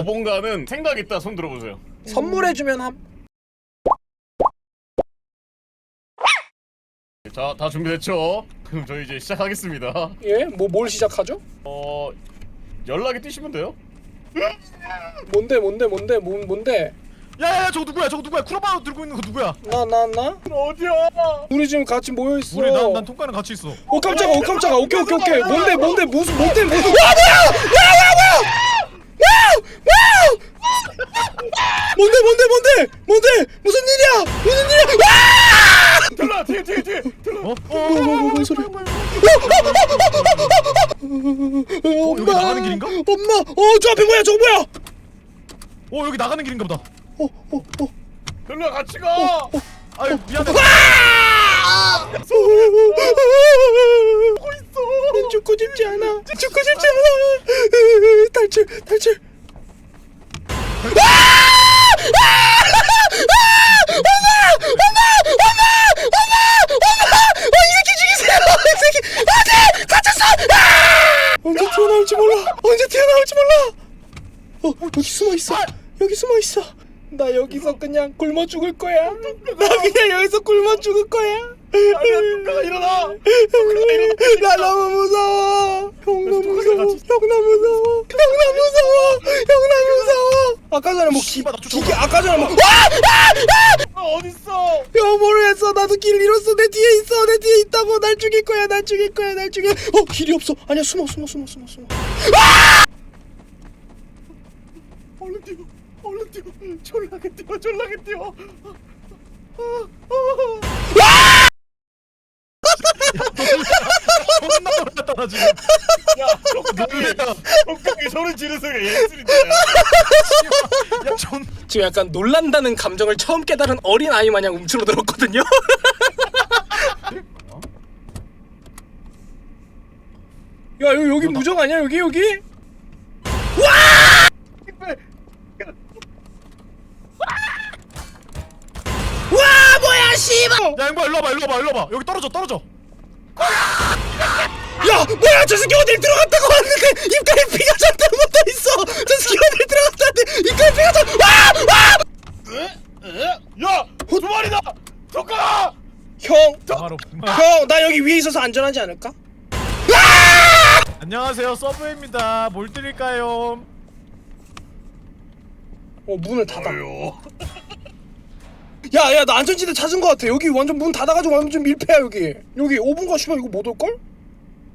5번가는 생각 있다 손 들어보세요. 선물해주면 함. 자, 다 준비됐죠? 그럼 저희 이제 시작하겠습니다. 예? 뭐 뭘 시작하죠? 어 연락이 뛰시면 돼요. 뭔데 뭔데 뭔데 뭐, 뭔데? 야야야 저거 누구야 저거 누구야 쿠로바로 들고 있는 거 누구야 나 나 나? 어디야? 우리 지금 같이 모여 있어. 우리 난, 난 통과는 같이 있어 어 깜짝아 어 깜짝아 오케이 오케이 오케이 뭔데 뭔데 무슨 뭔데 무슨 와 뭐야 뭐야 뭐야 뭔데 뭔데 뭔데 뭔데 무슨 일이야 무슨 일이야 와 들라 뒤에 뒤에 뒤에. 들라. 어? 뭔 소리야 어, 여기 나가는 길인가? 엄마 어저 앞에 뭐야 저거 뭐야 어 여기 나가는 길인가 보다 어어어 들라 같이 가. 아유 미안해 있어. 난 죽고 싶지 않아 죽고 싶지 않아 탈출 탈출 언제 튀어나올지 몰라. 언제 튀어나올지 몰라. 어 여기 숨어 있어. 여기 숨어 있어. 나 여기서 그냥 굶어 죽을 거야. 나 그냥 여기서 굶어 죽을 거야. 아니야, 누가 일어나. 나? 너무 무서워. 형 너무 무서워. 형 너무 무서워. 형 너무 무서워. 형 너무 무서워. 아까 전에 뭐 기, 나. 기계 아까 전에 뭐 아, 어딨어? 형 모르겠어 나도 길을 잃었어 내 뒤에 있어 내 뒤에 있다고 날 죽일 거야 날 죽일 거야 날 죽일 어 길이 없어 아니야 숨어 숨어 숨어 숨어 숨어 얼른 뛰어. 얼른 뛰어. 졸라게 뛰어. 졸라게 뛰어. 존나 놀랐다 나 지금 야, 놀래요 독감이 소리 지르세요. 예술인데. 야존 지금 약간 놀란다는 감정을 처음 깨달은 어린 아이 마냥 움츠러들었거든요. 야 여기 여기 무정 아니야 여기 여기? 와! 뭐야 씨발! 야 양보야 일로 와봐 일로 와봐 일로 와봐. 여기 떨어져 떨어져. 야 뭐야 저 새끼 어딜 들어갔다고 왔는데 입가에 피가 잔뜩 묻어 있어. 저 새끼 어딜 들어갔다는데 입가에 피가 잔 와! 와! 야, 두 마리다. 독감. 형! 바로 형! 나 여기 위에 있어서 안전하지 않을까? 안녕하세요 서브웨이입니다 뭘 드릴까요 어 문을 닫아 아유. 야야 나 안전지대 찾은 거 같아 여기 완전 문 닫아가지고 완전 밀폐야 여기 여기 5분간 쉬면 이거 못 올걸?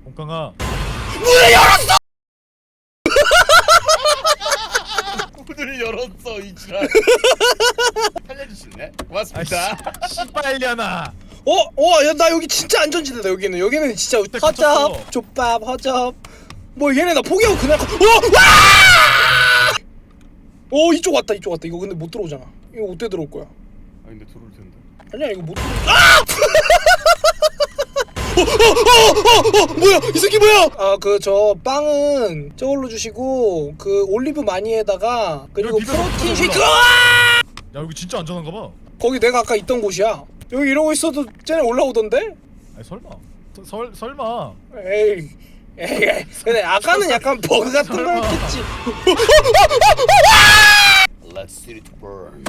ong강아 문을 열었어! 문을 열었어 이 지랄. 살려주실래? 고맙습니다. 씨발려나 어? 어? 야 나 여기 진짜 안전지대다 여기는 여기는 진짜 허접 갇혔어. 족밥 허접 뭐 얘네 나 포기하고 그냥 가... 어! 와! 어 이쪽 왔다 이쪽 왔다 이거 근데 못 들어오잖아 이거 어때 들어올 거야 아 근데 들어올 텐데. 아니야 이거 못 들어. 아! 어, 어, 어, 어, 어, 뭐야 이 새끼 뭐야? 아 그 저 빵은 저걸로 주시고 그 올리브 마니에다가 그리고 여기 프로틴. 쉐이크. 야 여기 진짜 안전한가 봐 거기 내가 아까 있던 곳이야. 여기 이러고 있어도 쟤네 올라오던데? 아니 설마 서- 설 설마 에이. 에이, 근데 아까는 약간 버그 같은 설마. 거였겠지. Let's see it burn.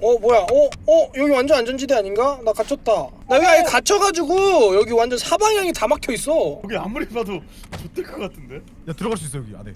어 뭐야? 어? 어? 여기 완전 안전지대 아닌가? 나 갇혔다. 나 여기 아예 갇혀가지고 여기 완전 사방향이 다 막혀 있어. 여기 아무리 봐도 좋될 것 같은데. 야 들어갈 수 있어 여기 안에